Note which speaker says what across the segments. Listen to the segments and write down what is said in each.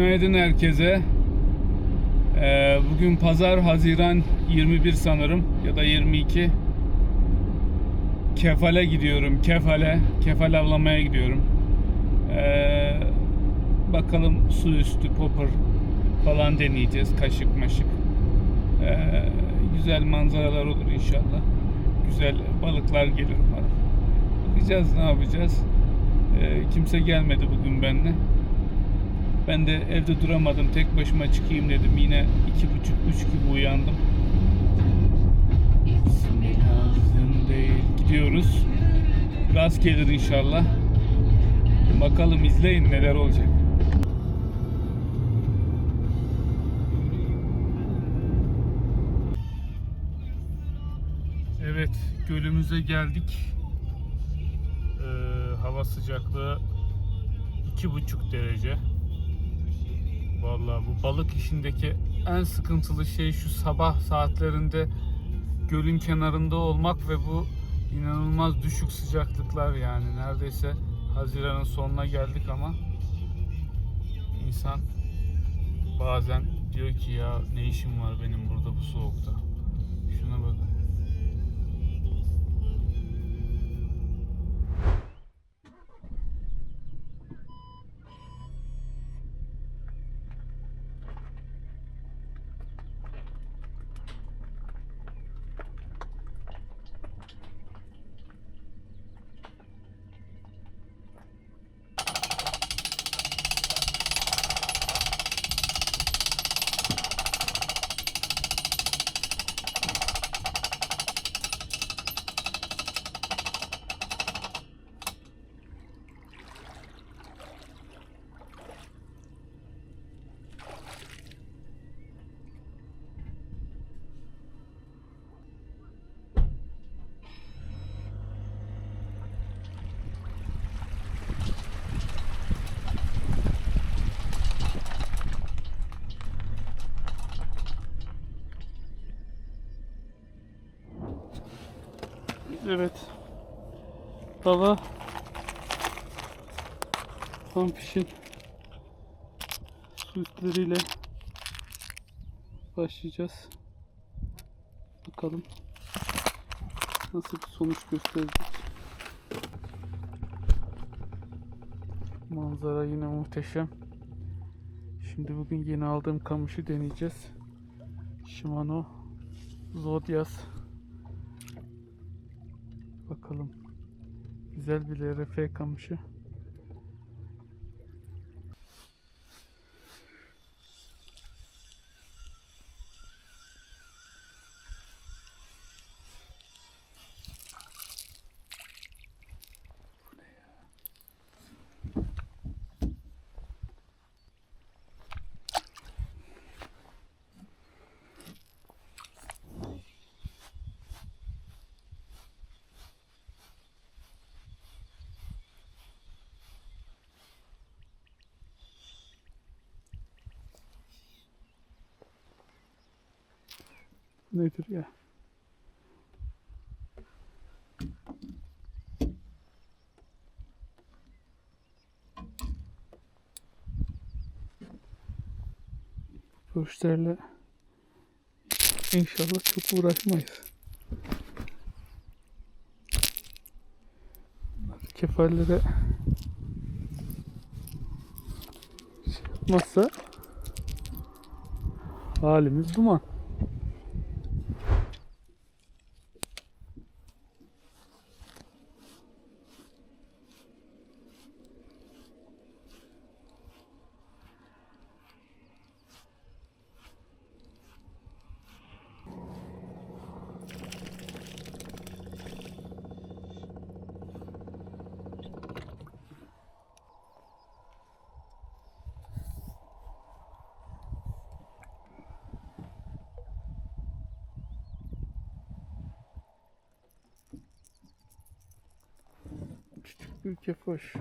Speaker 1: Günaydın herkese. Ee, bugün pazar Haziran 21 sanırım ya da 22. Kefale gidiyorum. Kefale. Kefal avlamaya gidiyorum. Ee, bakalım su üstü popper falan deneyeceğiz. Kaşık maşık. Ee, güzel manzaralar olur inşallah. Güzel balıklar gelir umarım. Bakacağız ne yapacağız. Ee, kimse gelmedi bugün benimle. Ben de evde duramadım. Tek başıma çıkayım dedim. Yine iki buçuk, üç gibi uyandım. Lazım değil. Gidiyoruz. Rast gelir inşallah. Bakalım izleyin neler olacak. Evet, gölümüze geldik. Ee, hava sıcaklığı iki buçuk derece. Vallahi bu balık işindeki en sıkıntılı şey şu sabah saatlerinde gölün kenarında olmak ve bu inanılmaz düşük sıcaklıklar yani neredeyse Haziran'ın sonuna geldik ama insan bazen diyor ki ya ne işim var benim burada bu soğukta. Evet. Hava tam pişin başlayacağız. Bakalım nasıl bir sonuç gösterecek. Manzara yine muhteşem. Şimdi bugün yeni aldığım kamışı deneyeceğiz. Shimano Zodias Bakalım. Güzel bir LRF kamışı. Nedir ya? Bu işlerle inşallah çok uğraşmayız. Kefallere şey yapmazsa halimiz duman. Küçük bir kefoş.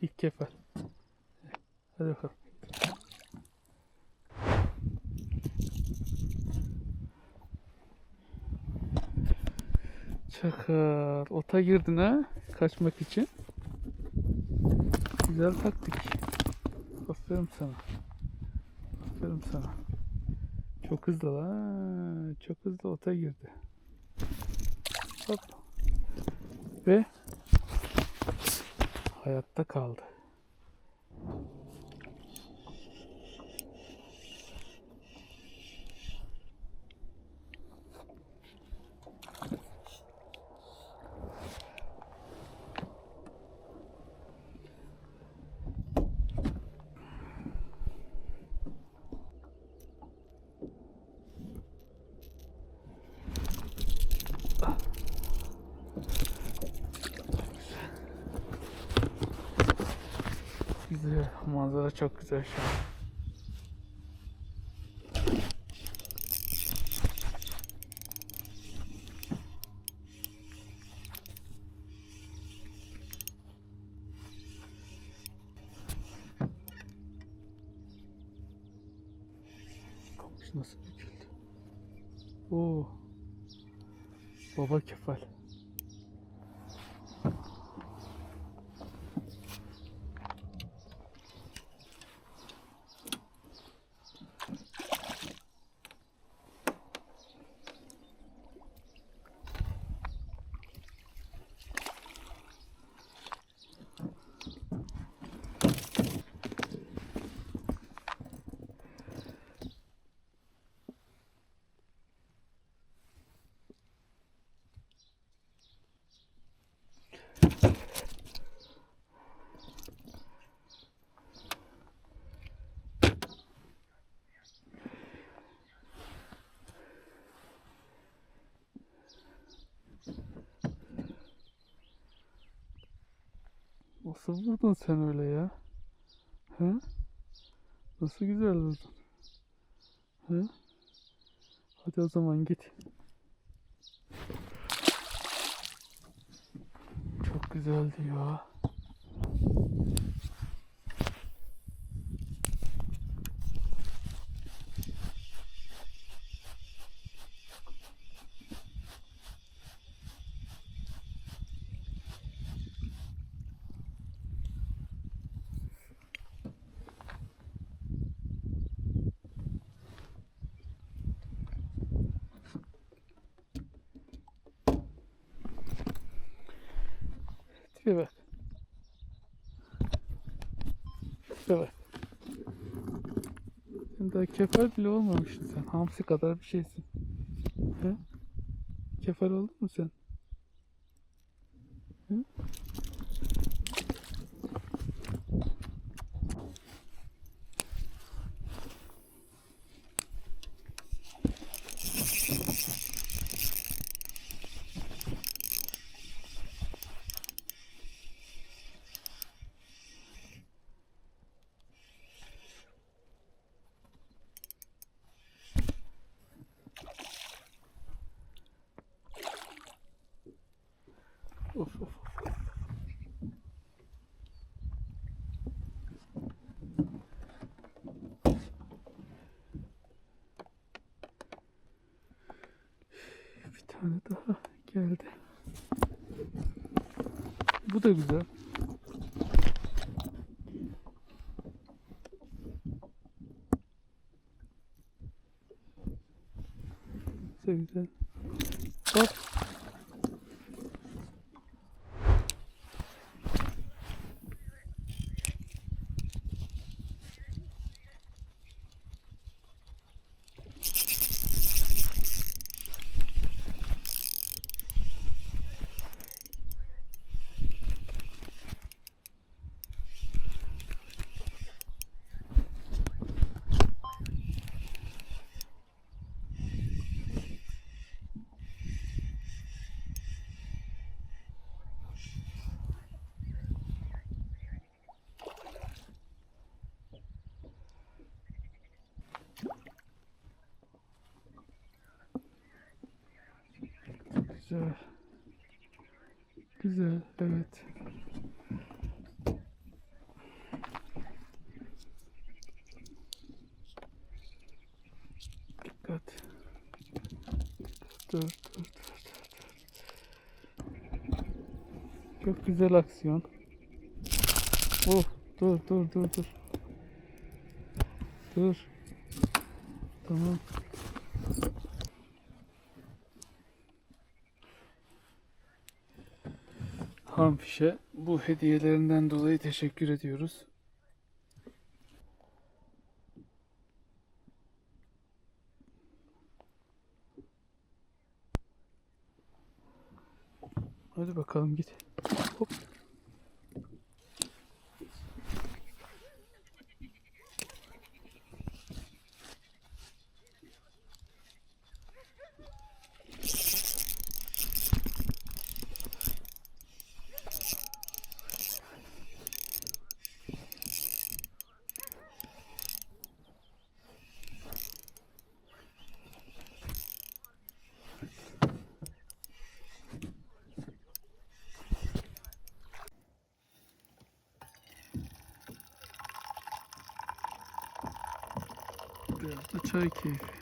Speaker 1: İlk kefal.
Speaker 2: Hadi bakalım. Çakal. Ota girdin ha? Kaçmak için. Güzel taktik. Aferin sana. Aferin sana. Çok hızlı lan. Çok hızlı ota girdi. Hop. Ve hayatta kaldı. Güzel. Manzara çok güzel şu an. Kamış nasıl büküldü? Oo. Baba kefal. Nasıl vurdun sen öyle ya? He? Nasıl güzel vurdun? He? Hadi o zaman git. Çok güzeldi ya. Tipe bak. Sen daha kefal bile olmamışsın sen. Hamsi kadar bir şeysin. He? Kefal oldun mu sen? Of of. Bir tane daha geldi. Bu da güzel. Güzel. Hop. Güzel. Güzel, evet. Dikkat. Dur, dur, dur, dur, dur. Çok güzel aksiyon. Oh, dur, dur, dur, dur. Dur. Tamam. Hamfiş'e bu hediyelerinden dolayı teşekkür ediyoruz. Hadi bakalım git. Hop. Da çay keyfi.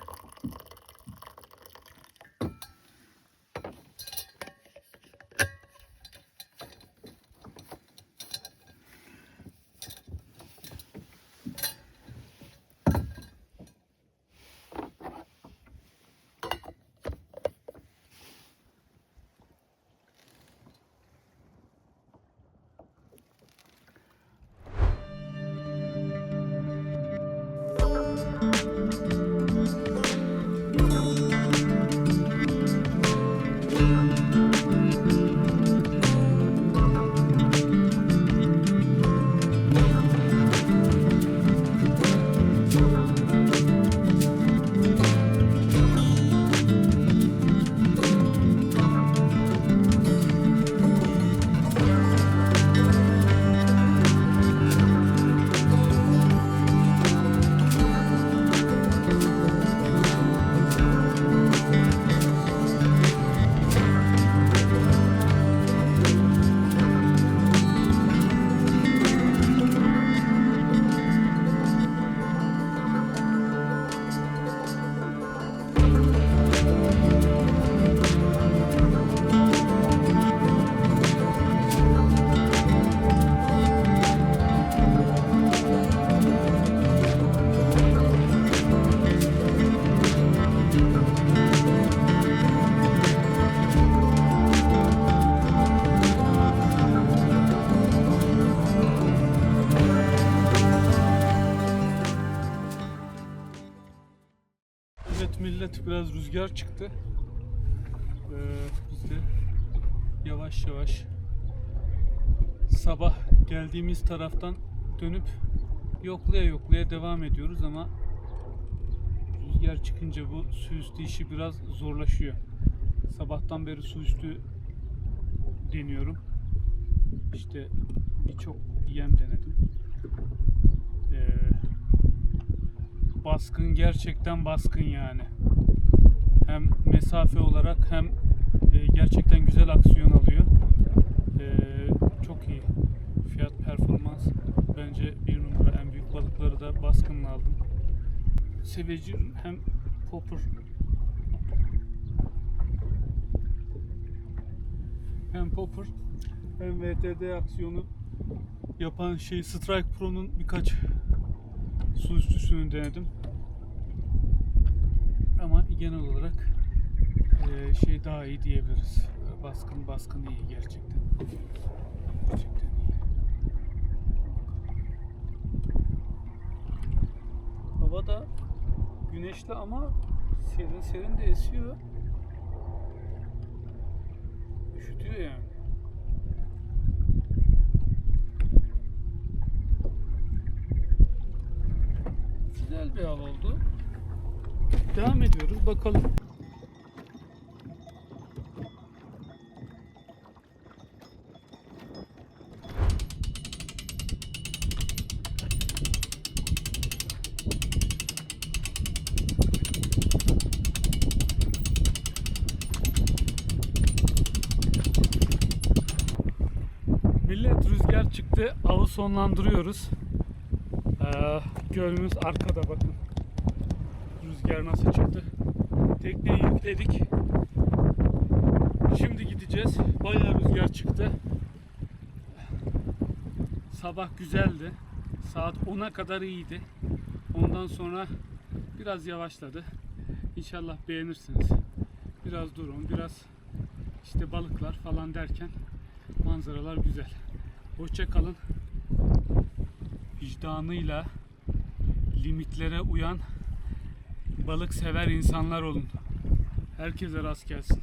Speaker 2: Evet millet biraz rüzgar çıktı. Ee, biz de yavaş yavaş sabah geldiğimiz taraftan dönüp yoklaya yoklaya devam ediyoruz ama rüzgar çıkınca bu su üstü işi biraz zorlaşıyor. Sabahtan beri su üstü deniyorum. İşte birçok yem denedim. Ee, baskın gerçekten baskın yani. Hem mesafe olarak hem e, gerçekten güzel aksiyon alıyor. E, çok iyi. Fiyat performans bence bir numara en büyük balıkları da baskınla aldım. Seveci hem popper hem popper hem VTD aksiyonu yapan şey Strike Pro'nun birkaç su üstüsünü denedim. Ama genel olarak eee, şey daha iyi diyebiliriz. Baskın baskın iyi gerçekten. Gerçekten iyi. Hava da güneşli ama serin serin de esiyor. Üşütüyor yani. Hava oldu. Devam ediyoruz bakalım. Millet rüzgar çıktı. Avı sonlandırıyoruz. Gölümüz arkada bakın. Rüzgar nasıl çıktı. Tekneyi yükledik. Şimdi gideceğiz. Bayağı rüzgar çıktı. Sabah güzeldi. Saat 10'a kadar iyiydi. Ondan sonra biraz yavaşladı. İnşallah beğenirsiniz. Biraz durun, biraz işte balıklar falan derken manzaralar güzel. Hoşça kalın. Vicdanıyla limitlere uyan balık sever insanlar olun. Herkese rast gelsin.